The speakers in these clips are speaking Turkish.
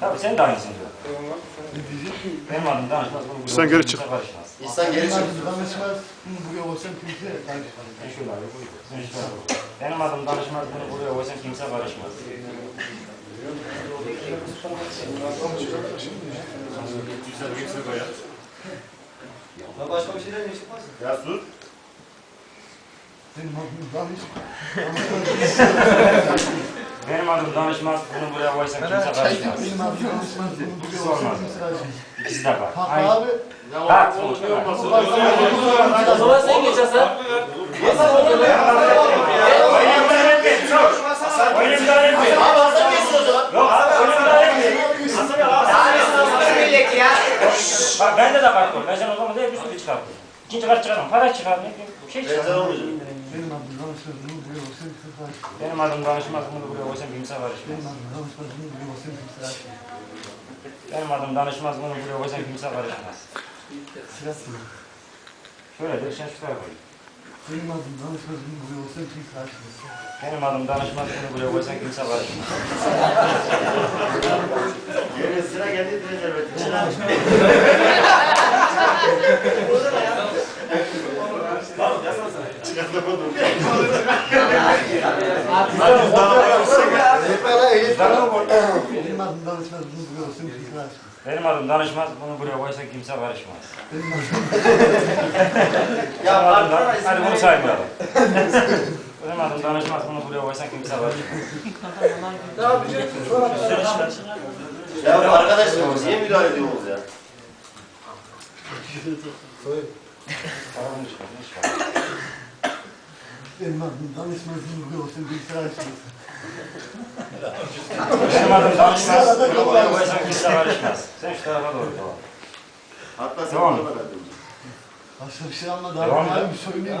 Tabii sen de aynısını diyor. Benim adım danışmaz. bunu Sen geri çık. İhsan geri çık. Buraya olsam kimse karışmaz. Benim adım danışmaz. Bunu buraya koysam kimse karışmaz. Başka bir şeyler mi çıkmaz? Ya sus. Benim adım danış. Benim adım danışmaz. Bunu buraya koysam kimse karışmaz. Kimse karışmaz. İkisi de var. Aynı. abi. Bak zaman sen geç Hasan. Oyunu müdahale etmeyin. Sus. Oyunu müdahale etmeyin. Abi Hasan geçsin o zaman. Yok abi oyunu müdahale etmeyin. Bak bende de var. Ben sen o zaman da bir sürü çıkarttım. İkinci kart çıkardım. Para çıkardım. Bir şey Rezil çıkardım. olmayacak. Benim adım danışmaz. Bunu buraya karışmaz. Benim adım danışmaz. Bunu buraya koysam kimse karışmaz. Benim adım danışmaz. Bunu buraya olsam kimse karışmaz. Benim adım danışmaz. Bunu buraya koysam kimse karışmaz. Sırası. Şöyle de sen şu tarafa koy. Benim adım danışmaz. Bunu buraya olsam kimse karışmaz. Benim adım danışmaz. Bunu buraya koysam kimse karışmaz. Yerine sıra geldi rezerveti. Benim adım danışmaz. Bunu karışmaz. Benim adım danışmaz. Bunu buraya koysam kimse karışmaz. Ya adım dan- Hadi bunu saymayalım. Benim adım danışmaz. Bunu buraya koysam kimse karışmaz. Ya arkadaşlar niye müdahale ediyorsunuz ya? Ne çıkar? Benim adım danışmaz. Bunu buraya olsam kimse karışmaz. Benim adım danışmaz. Bunu buraya koysam kimse karışmaz. Sen şu tarafa doğru tamam. Hatta sen Tamam. burada da. Başka bir şey anladı. Devam Abi et. abi söyleyeyim.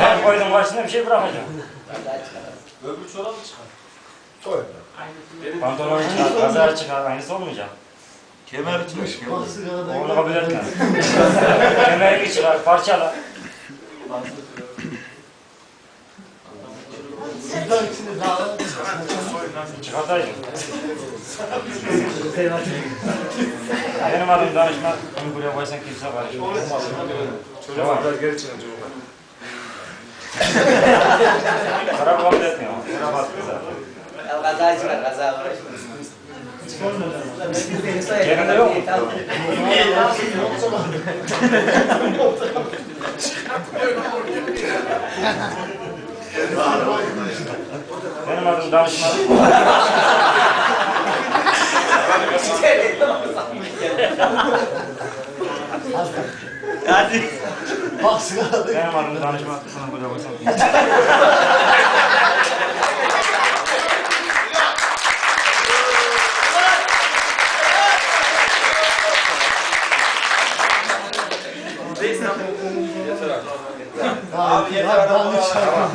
Ben koydum karşısına bir şey bırakacağım. Öbür çorap çıkar. Pantolonu çıkar, kazar çıkar. Aynısı olmayacak. Kemer sigarada Onu kabul etmez. Kemerini çıkar, parçala. İçinde daha Çıkartayım. Benim adım danışmaz. Bunu buraya koysan kimse karışmaz. Devam. Geri çıkın çocuklar. Para kabul etmiyor. Para baskı zaten. Kaza çıkar, kaza uğraşma. Cebinde yok mu? Benim adım danışmaz. Hadi. bak Benim adım danışmaz. Bunu buraya koysam kimse Abi yeter adam bunu Olmuş ya.